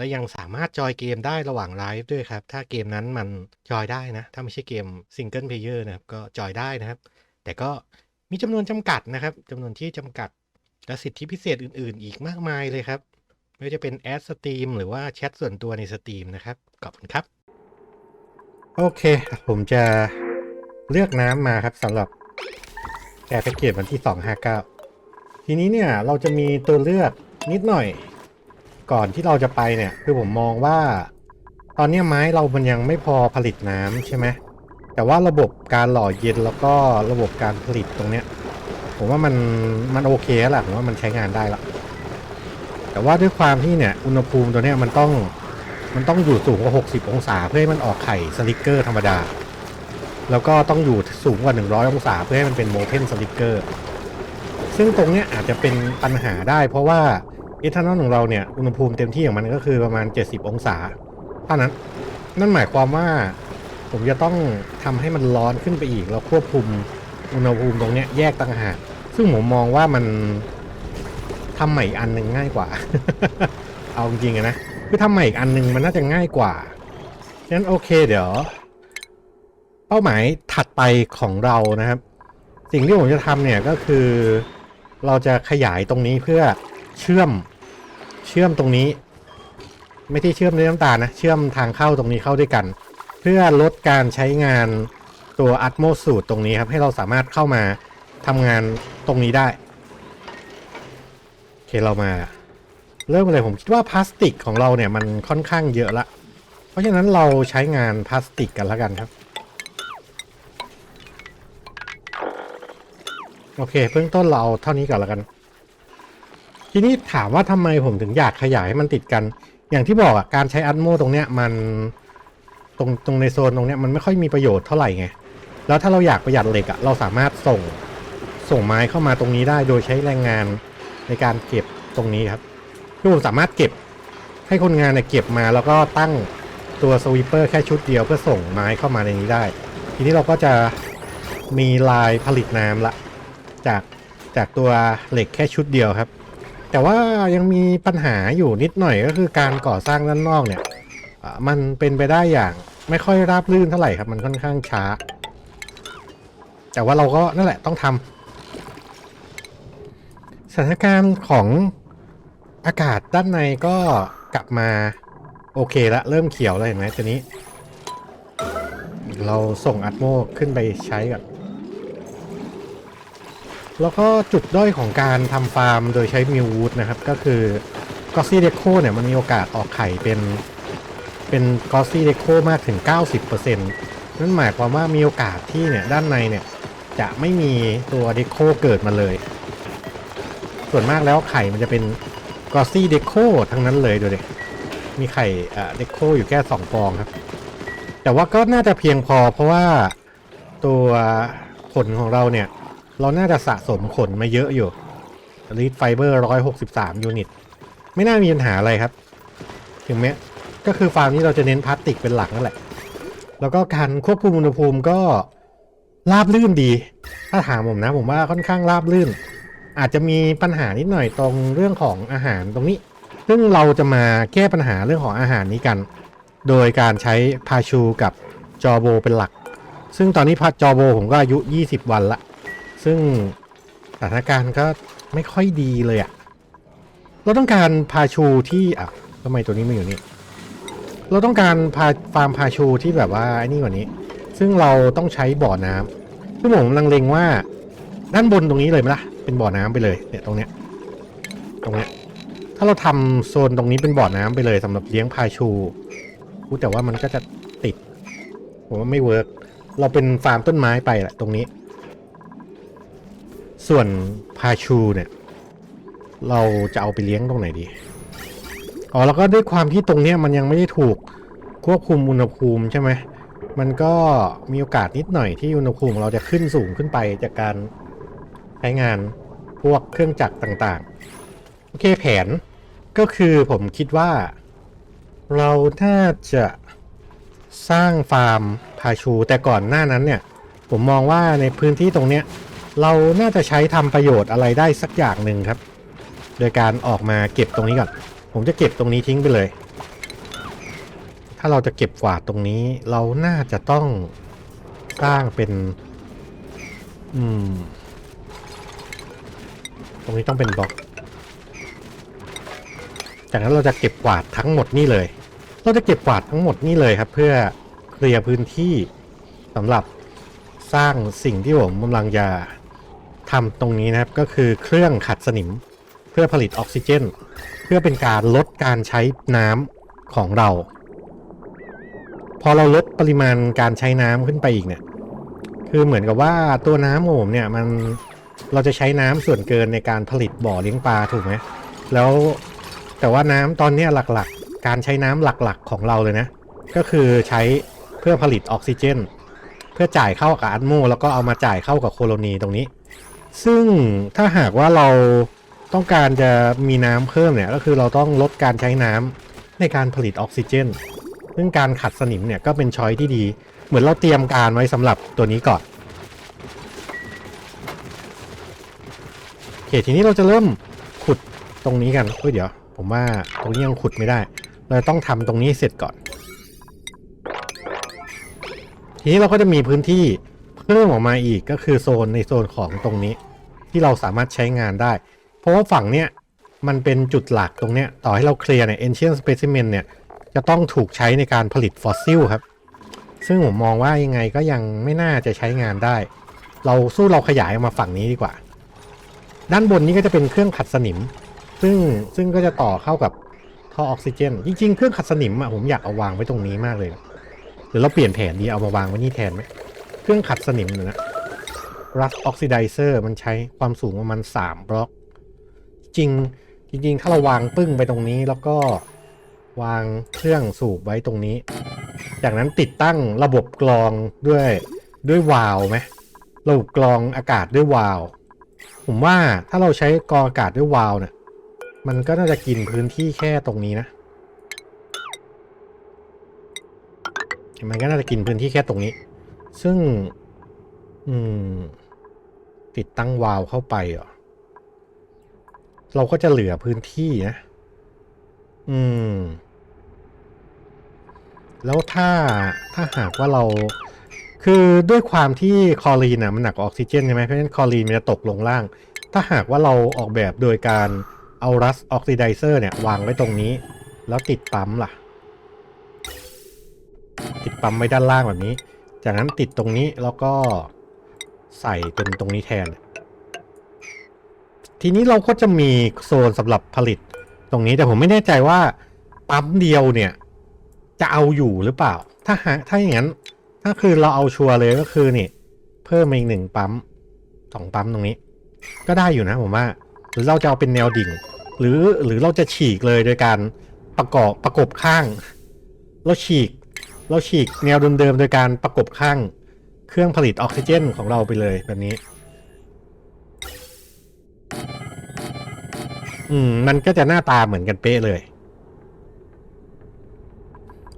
และยังสามารถจอยเกมได้ระหว่างไลฟ์ด้วยครับ ถ้าเกมนั้นมันจอยได้นะ ถ้าไม่ใช่เกมซิงเกิลเพลเยอร์นะครับ ก็จอยได้นะครับ แต่ก็มีจำนวนจำกัดนะครับจำนวนที่จำกัด และสิทธิพิเศษอื่น ๆ อีกมากมายเลยครับไม่ว่าจะเป็นแอดสตรีมหรือว่าแชทส่วนตัวในสตรีมนะครับ ขอบคุณครับ โอเค ผมจะเลือกน้ำมาครับสำหรับแอร์แพ็กเกจวันที่ 259 ทีนี้เนี่ยเราจะมีตัวเลือกนิดหน่อย ก่อนที่เราจะไปเนี่ย คือผมมองว่า ตอนนี้ไม้เรามันยังไม่พอผลิตน้ำใช่ไหมแต่ว่าระบบการหล่อเย็นแล้วก็ระบบการผลิตตรงเนี้ย ผมว่ามันมันโอเคแล้วล่ะผมว่ามันใช้งานได้ละแต่ว่าด้วยความที่เนี่ยอุณหภูมิตัวเนี้ยมันต้องมันต้องอยู่สูงกว่า 60 องศา เพื่อให้มันออกไข่สลิกเกอร์ธรรมดา แล้วก็ต้องอยู่สูงกว่า 100 องศา เพื่อให้มันเป็นโมเพนสลิกเกอร์ ซึ่งตรงเนี้ยอาจจะเป็นปัญหาได้ เพราะว่า อทานอลของเราเนี่ยอุณหภูมิเต็มที่ของมันก็คือประมาณ 70 องศาเท่านั้นนั่นหมายความว่าผมจะต้องทำให้มันร้อนขึ้นไปอีก แล้วควบคุมอุณหภูมิตรงเนี้ยแยกต่างหากซึ่งผมมองว่ามันทำใหม่อีกอันหนึ่งง่ายกว่า เอาจริงๆอะนะคือทำใหม่อีกอันหนึ่งมันน่าจะง่ายกว่าฉะนั้นโอเคเดี๋ยว เป้าหมายถัดไปของเรานะครับ สิ่งที่ผมจะทำเนี่ยก็คือ เราจะขยายตรงนี้เพื่อเชื่อม เชื่อมตรงนี้ ไม่ที่เชื่อมด้วยน้ำตาลนะ เชื่อมทางเข้าตรงนี้เข้าด้วยกัน เพื่อลดการใช้งานตัวอัตโมสูตรตรงนี้ครับ ให้เราสามารถเข้ามาทำงานตรงนี้ได้โอเคเรามาเริ่มเลยผมคิดว่าพลาสติกของเราเนี่ยมันค่อนข้างเยอะละ เพราะฉะนั้นเราใช้งานพลาสติกกันแล้วกันครับ โอเคเบื้องต้นเราเอาเท่านี้ก่อนแล้วกัน ทีนี้ถามว่าทำไมผมถึงอยากขยายให้มันติดกัน อย่างที่บอกอะการใช้อัตโมตรงเนี้ยมันตรงตรงในโซนตรงเนี้ยมันไม่ค่อยมีประโยชน์เท่าไหร่ไงแล้วถ้าเราอยากประหยัดเหล็กอะเราสามารถส่งส่งไม้เข้ามาตรงนี้ได้โดยใช้แรงงานในการเก็บตรงนี้ครับคือผมสามารถเก็บให้คนงานเนี่ยเก็บมาแล้วก็ตั้งตัวสวีปเปอร์แค่ชุดเดียวเพื่อส่งไม้เข้ามาในนี้ได้ ทีนี้เราก็จะมีลายผลิตน้ำละ จากจากตัวเหล็กแค่ชุดเดียวครับ แต่ว่ายังมีปัญหาอยู่นิดหน่อยก็คือการก่อสร้างด้านนอกเนี่ยมันเป็นไปได้อย่างไม่ค่อยราบรื่นเท่าไหร่ครับ มันค่อนข้างช้า แต่ว่าเราก็นั่นแหละต้องทำสถานการณ์ของอากาศด้านในก็กลับมาโอเคละเริ่มเขียวแล้วเห็นไหมทีนี้ เราส่งอัตโมขึ้นไปใช้ก่อน แล้วก็จุดด้อยของการทำฟาร์มโดยใช้มิววูดนะครับ ก็คือกอซี่เดโคเนี่ยมันมีโอกาสออกไข่เป็นเป็นกอซี่เดโคมากถึง 90%นั่นหมายความว่ามีโอกาสที่เนี่ยด้านในเนี่ยจะไม่มีตัวเดโคเกิดมาเลย ส่วนมากแล้วไข่มันจะเป็นกอซี่เดโคทั้งนั้นเลยดูดิมีไข่เดโคอยู่แค่2ฟองครับ แต่ว่าก็น่าจะเพียงพอเพราะว่าตัวขนของเราเนี่ย เราน่าจะสะสมขนมาเยอะอยู่ลีดไฟเบอร์163ยูนิต ไม่น่ามีปัญหาอะไรครับ ถึงแม้ก็คือฟาร์มนี้เราจะเน้นพลาสติกเป็นหลักนั่นแหละ แล้วก็การควบคุมอุณหภูมิก็ราบลื่นดี ถ้าถามผมนะผมว่าค่อนข้างราบลื่น อาจจะมีปัญหานิดหน่อยตรงเรื่องของอาหารตรงนี้ ซึ่งเราจะมาแก้ปัญหาเรื่องของอาหารนี้กัน โดยการใช้พาชูกับจอโบเป็นหลัก ซึ่งตอนนี้พาจอโบผมก็อายุ 20 วันละ ซึ่งสถานการณ์ก็ไม่ค่อยดีเลยอะ่ะเราต้องการพาชูที่อะทำไมตัวนี้ไม่อยู่นี่ เราต้องการพาฟาร์มพาชูที่แบบว่าไอ้นี่กว่านี้ ซึ่งเราต้องใช้บ่อน้ำซึ่งผมลังเลงว่าด้านบนตรงนี้เลยไหมล่ะ เป็นบ่อน้ำไปเลยเนี่ยตรงเนี้ยตรงเนี้ยถ้าเราทำโซนตรงนี้เป็นบ่อน้ำไปเลยสำหรับเลี้ยงพาชูพูแต่ว่ามันก็จะติดผมว่าไม่เวิร์กเราเป็นฟาร์มต้นไม้ไปแหละตรงนี้ ส่วนพาชูเนี่ย เราจะเอาไปเลี้ยงตรงไหนดี อ๋อแล้วก็ด้วยความที่ตรงเนี้ยมันยังไม่ได้ถูกควบคุมอุณหภูมิใช่ไหม มันก็มีโอกาสนิดหน่อยที่อุณหภูมิเราจะขึ้นสูงขึ้นไปจากการใช้งานพวกเครื่องจักรต่างๆ โอเคแผนก็คือผมคิดว่า เราน่าจะสร้างฟาร์มพาชู แต่ก่อนหน้านั้นเนี่ย ผมมองว่าในพื้นที่ตรงเนี้ย เราน่าจะใช้ทำประโยชน์อะไรได้สักอย่างหนึ่งครับ โดยการออกมาเก็บตรงนี้ก่อน ผมจะเก็บตรงนี้ทิ้งไปเลย ถ้าเราจะเก็บกวาดตรงนี้ เราน่าจะต้องสร้างเป็น อืม ตรงนี้ต้องเป็นบล็อก จากนั้นเราจะเก็บกวาดทั้งหมดนี่เลย เราจะเก็บกวาดทั้งหมดนี่เลยครับ เพื่อเคลียร์พื้นที่สำหรับสร้างสิ่งที่ผมกำลังจะ ทำตรงนี้นะครับก็คือเครื่องขัดสนิมเพื่อผลิตออกซิเจน เพื่อเป็นการลดการใช้น้ำของเรา พอเราลดปริมาณการใช้น้ำขึ้นไปอีกเนี่ยคือเหมือนกับว่าตัวน้ำของผมเนี่ยมันเราจะใช้น้ำส่วนเกินในการผลิตบ่อเลี้ยงปลาถูกไหมแล้วแต่ว่าน้ำตอนนี้หลักๆ การใช้น้ำหลักๆของเราเลยนะ ก็คือใช้เพื่อผลิตออกซิเจน เพื่อจ่ายเข้ากับอัตโมแล้วก็เอามาจ่ายเข้ากับโคโลนีตรงนี้ ซึ่งถ้าหากว่าเราต้องการจะมีน้ำเพิ่มเนี่ยก็คือเราต้องลดการใช้น้ำในการผลิตออกซิเจน ซึ่งการขัดสนิมเนี่ยก็เป็นช้อยที่ดี เหมือนเราเตรียมการไว้สำหรับตัวนี้ก่อนโอเคทีนี้เราจะเริ่มขุดตรงนี้กันเฮ้ยเดี๋ยว ผมว่าตรงนี้ยังขุดไม่ได้ เราต้องทำตรงนี้เสร็จก่อน ทีนี้เราก็จะมีพื้นที่ พิ่มออกมาอีกก็คือโซนในโซนของตรงนี้ ที่เราสามารถใช้งานได้ เพราะว่าฝั่งเนี้ยมันเป็นจุดหลักตรงเนี้ยต่อให้เราเคลียร์เนี่ย ancient specimen เนี่ย จะต้องถูกใช้ในการผลิตฟอสซิลครับ ซึ่งผมมองว่ายังไงก็ยังไม่น่าจะใช้งานได้ เราสู้เราขยายออกมาฝั่งนี้ดีกว่า ด้านบนนี้ก็จะเป็นเครื่องขัดสนิม ซึ่งซึ่งก็จะต่อเข้ากับท่อออกซิเจน จริง ๆ เครื่องขัดสนิมอะผมอยากเอาวางไว้ตรงนี้มากเลยหรือเราเปลี่ยนแผนดีเอามาวางไว้นี่แทนไหม รื่องขัดสนิมเนี่ยนะ Rust Oxidizer มันใช้ความสูงประมาณ3บล็อก จริงจริง ๆ ถ้าเราวางปึ้งไปตรงนี้แล้วก็วางเครื่องสูบไว้ตรงนี้ จากนั้นติดตั้งระบบกรองด้วยด้วยวาล์วไหมระบบกรองอากาศด้วยวาล์วผมว่าถ้าเราใช้กรองอากาศด้วยวาล์วเนี่ยมันก็น่าจะกินพื้นที่แค่ตรงนี้นะ มันก็น่าจะกินพื้นที่แค่ตรงนี้ ซึ่ง อืม ติดตั้งวาล์วเข้าไปเหรอเราก็จะเหลือพื้นที่นะ อืม แล้วถ้าถ้าหากว่าเรา คือด้วยความที่คอรีนอะมันหนักออกซิเจนใช่ไหมเพราะฉะนั้นคอรีนมันจะตกลงล่าง ถ้าหากว่าเราออกแบบโดยการเอารัสออกซิไดเซอร์เนี่ย วางไว้ตรงนี้ แล้วติดปั๊มล่ะ ติดปั๊มไว้ด้านล่างแบบนี้ จากนั้นติดตรงนี้แล้วก็ใส่เป็นตรงนี้แทน ทีนี้เราก็จะมีโซนสำหรับผลิตตรงนี้แต่ผมไม่แน่ใจว่าปั๊มเดียวเนี่ย จะเอาอยู่หรือเปล่า ถ้าหาถ้าอย่างนั้นถ้าคือเราเอาชัวร์เลยก็คือนี่ เพิ่มอีกหนึ่งปั๊มสองปั๊มตรงนี้ ก็ได้อยู่นะผมว่า หรือเราจะเอาเป็นแนวดิ่ง หรือหรือเราจะฉีกเลยโดยการประกอบประกบข้าง เราฉีก เราฉีกแนวเดิมๆ โดยการประกบข้างเครื่องผลิตออกซิเจนของเราไปเลยแบบนี้ อืม มันก็จะหน้าตาเหมือนกันเป๊ะเลย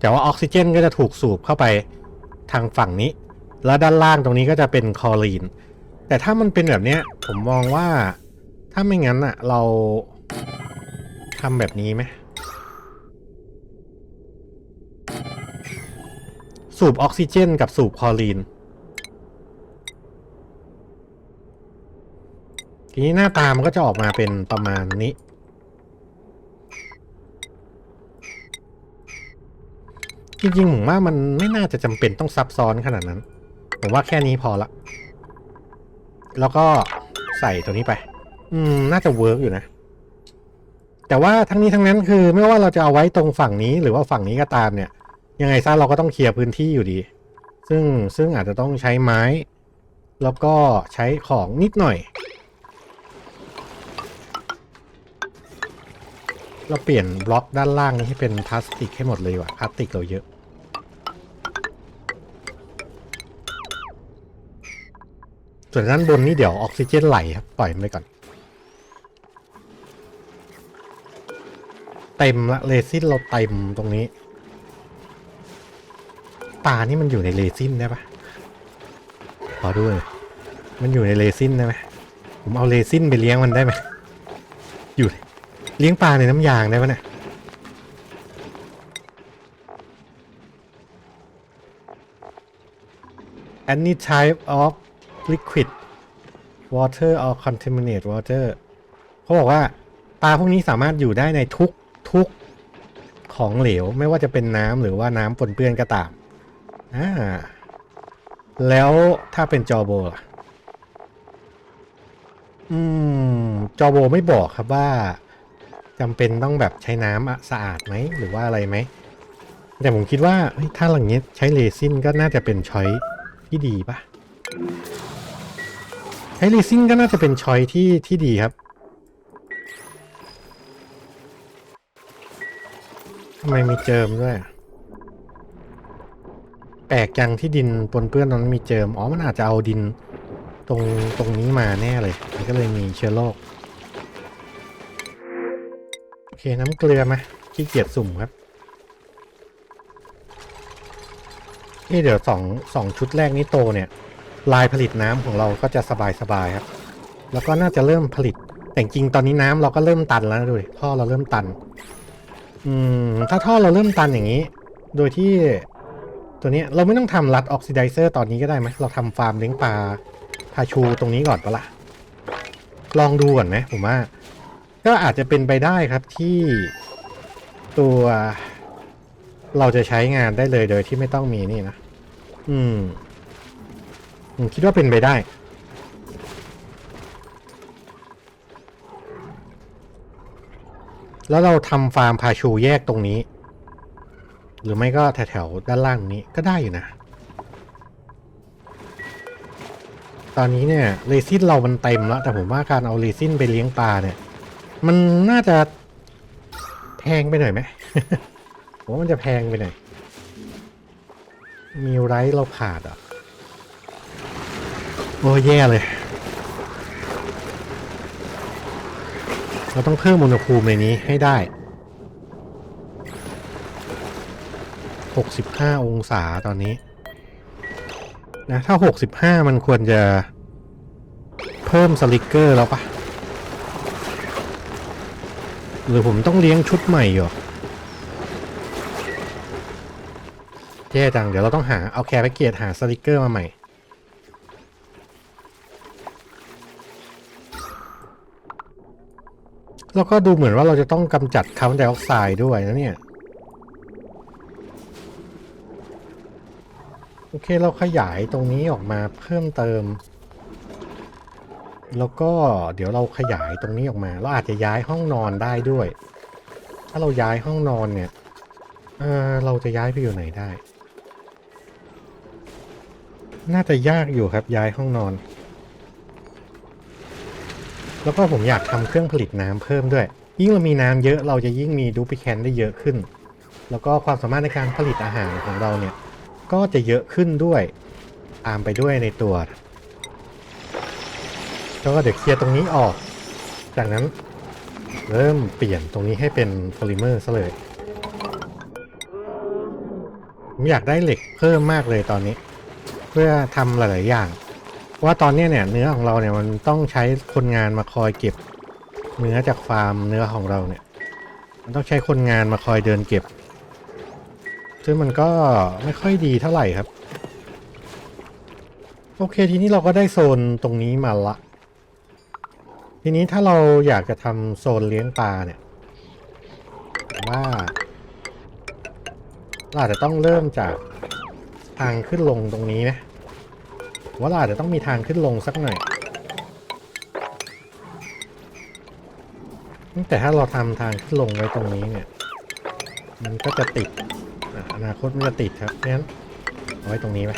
แต่ว่าออกซิเจนก็จะถูกสูบเข้าไปทางฝั่งนี้ แล้วด้านล่างตรงนี้ก็จะเป็นคอรีน แต่ถ้ามันเป็นแบบเนี้ย ผมมองว่าถ้าไม่งั้นอะเราทำแบบนี้ไหม สูบออกซิเจนกับสูบคลอรีน ทีนี้หน้าตามันก็จะออกมาเป็นประมาณนี้ จริงๆผมว่ามันไม่น่าจะจำเป็นต้องซับซ้อนขนาดนั้น ผมว่าแค่นี้พอละ แล้วก็ใส่ตัวนี้ไป อืม น่าจะเวิร์กอยู่นะ แต่ว่าทั้งนี้ทั้งนั้นคือไม่ว่าเราจะเอาไว้ตรงฝั่งนี้หรือว่าฝั่งนี้ก็ตามเนี่ย ยังไงซะเราก็ต้องเคลียร์พื้นที่อยู่ดี ซึ่งซึ่งอาจจะต้องใช้ไม้ แล้วก็ใช้ของนิดหน่อย เราเปลี่ยนบล็อกด้านล่างนี้ให้เป็นพลาสติกให้หมดเลยว่ะพลาสติกเราเยอะส่วนด้านบนนี่เดี๋ยวออกซิเจนไหลครับปล่อยไปก่อน เต็มละเลซินเราเต็มตรงนี้ ปลานี่มันอยู่ในเลซินได้ปะขอดูหน่อยมันอยู่ในเลซินได้ไหมผมเอาเลซินไปเลี้ยงมันได้ไหมอยู่เลี้ยงปลาในน้ำยางได้ปะเนี่ย any type of liquid water or contaminated water เขาบอกว่าปลาพวกนี้สามารถอยู่ได้ในทุกทุกของเหลว ไม่ว่าจะเป็นน้ำหรือว่าน้ำปนเปื้อนก็ตาม อ่าแล้วถ้าเป็นจอโบล่ะ อืม จอโบไม่บอกครับว่าจำเป็นต้องแบบใช้น้ำสะอาดไหมหรือว่าอะไรไหม แต่ผมคิดว่าถ้าหลังนี้ใช้เรซินก็น่าจะเป็นช้อยที่ดีปะใช้เรซินก็น่าจะเป็นช้อยที่ที่ดีครับทำไมมีเจิมด้วย ปลกจังที่ดินปนเปื้อนนั้นมีเจิม อ๋อ มันอาจจะเอาดินตรงตรงนี้มาแน่เลย มันก็เลยมีเชื้อโรค โอเค น้ำเกลือไหมขี้เกียจสุ่มครับ นี่เดี๋ยวสองสองชุดแรกนี้โตเนี่ย ลายผลิตน้ำของเราก็จะสบายสบายครับ แล้วก็น่าจะเริ่มผลิต แต่จริงตอนนี้น้ำเราก็เริ่มตันแล้วนะดูดิท่อเราเริ่มตัน อืม ถ้าท่อเราเริ่มตันอย่างนี้ โดยที่ ตัวนี้เราไม่ต้องทำรัดออกซิไดเซอร์ตอนนี้ก็ได้ไหมเราทำฟาร์มเลี้ยงปลาพาชูตรงนี้ก่อนปะละ่ะ ลองดูก่อนไหมผมว่า ก็อาจจะเป็นไปได้ครับที่ตัวเราจะใช้งานได้เลยโดยที่ไม่ต้องมีนี่นะ อืมผมคิดว่าเป็นไปได้ แล้วเราทำฟาร์มพาชูแยกตรงนี้ หรือไม่ก็แถวๆด้านล่างนี้ก็ได้อยู่นะ ตอนนี้เนี่ยเรซินเรามันเต็มแล้ว แต่ผมว่าการเอาเรซินไปเลี้ยงปลาเนี่ย มันน่าจะแพงไปหน่อยไหมผมว่ามันจะแพงไปหน่อย มีไรเราขาดอะ โอ้ยแย่เลย เราต้องเพิ่มอุณหภูมิในนี้ให้ได้ 65 องศาตอนนี้นะถ้า 65 มันควรจะเพิ่มสลิกเกอร์แล้วปะหรือผมต้องเลี้ยงชุดใหม่อยู่แย่จัง เดี๋ยวเราต้องหา เอาแคร์แพ็กเกจหาสลิกเกอร์มาใหม่ แล้วก็ดูเหมือนว่าเราจะต้องกำจัดคาร์บอนไดออกไซด์ด้วยนะเนี่ย โอเคเราขยายตรงนี้ออกมาเพิ่มเติม แล้วก็เดี๋ยวเราขยายตรงนี้ออกมา เราอาจจะย้ายห้องนอนได้ด้วย ถ้าเราย้ายห้องนอนเนี่ยเออเราจะย้ายไปอยู่ไหนได้ น่าจะยากอยู่ครับย้ายห้องนอน แล้วก็ผมอยากทำเครื่องผลิตน้ำเพิ่มด้วย ยิ่งเรามีน้ำเยอะเราจะยิ่งมีดูปิแคนได้เยอะขึ้น แล้วก็ความสามารถในการผลิตอาหารของเราเนี่ย ก็จะเยอะขึ้นด้วย ตามไปด้วยในตัวแล้วก็เดี๋ยวเคลียร์ตรงนี้ออก จากนั้นเริ่มเปลี่ยนตรงนี้ให้เป็นโพลิเมอร์ซะเลยผมอยากได้เหล็กเพิ่มมากเลยตอนนี้ เพื่อทำหลาย ๆ อย่าง ว่าตอนนี้เนี่ยเนื้อของเราเนี่ยมันต้องใช้คนงานมาคอยเก็บ เนื้อจากฟาร์มเนื้อของเราเนี่ย มันต้องใช้คนงานมาคอยเดินเก็บ ซึ่งมันก็ไม่ค่อยดีเท่าไหร่ครับ โอเคทีนี้เราก็ได้โซนตรงนี้มาละ ทีนี้ถ้าเราอยากจะทำโซนเลี้ยงปลาเนี่ยว่าเราอาจจะต้องเริ่มจากทางขึ้นลงตรงนี้นะว่าเราอาจจะต้องมีทางขึ้นลงสักหน่อยแต่ถ้าเราทำทางขึ้นลงไว้ตรงนี้เนี่ย มันก็จะติด อนาคตมันจะติดครับงั้นเอาไว้ตรงนี้ไหม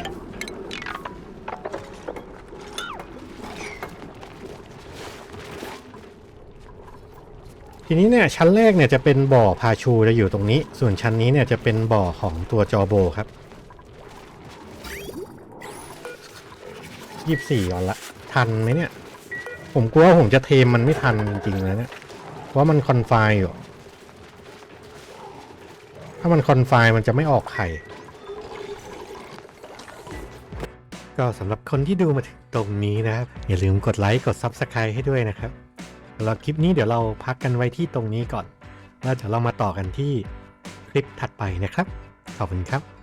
ทีนี้เนี่ยชั้นแรกเนี่ยจะเป็นบ่อพาชูจะอยู่ตรงนี้ ส่วนชั้นนี้เนี่ยจะเป็นบ่อของตัวจอโบครับยี่สี่ก่อนละททันไหมเนี่ย ผมกลัวว่าผมจะเทมมันไม่ทันจริงๆเลยเนี่ยเพราะว่ามันคอนไฟอยู่ ถ้ามันคอนไฟมันจะไม่ออกไข่ ก็สำหรับคนที่ดูมาถึงตรงนี้นะครับ อย่าลืมกดไลค์กด Subscribe ให้ด้วยนะครับสำหรับคลิปนี้เดี๋ยวเราพักกันไว้ที่ตรงนี้ก่อน แล้วเดี๋ยวเรามาต่อกันที่คลิปถัดไปนะครับ ขอบคุณครับ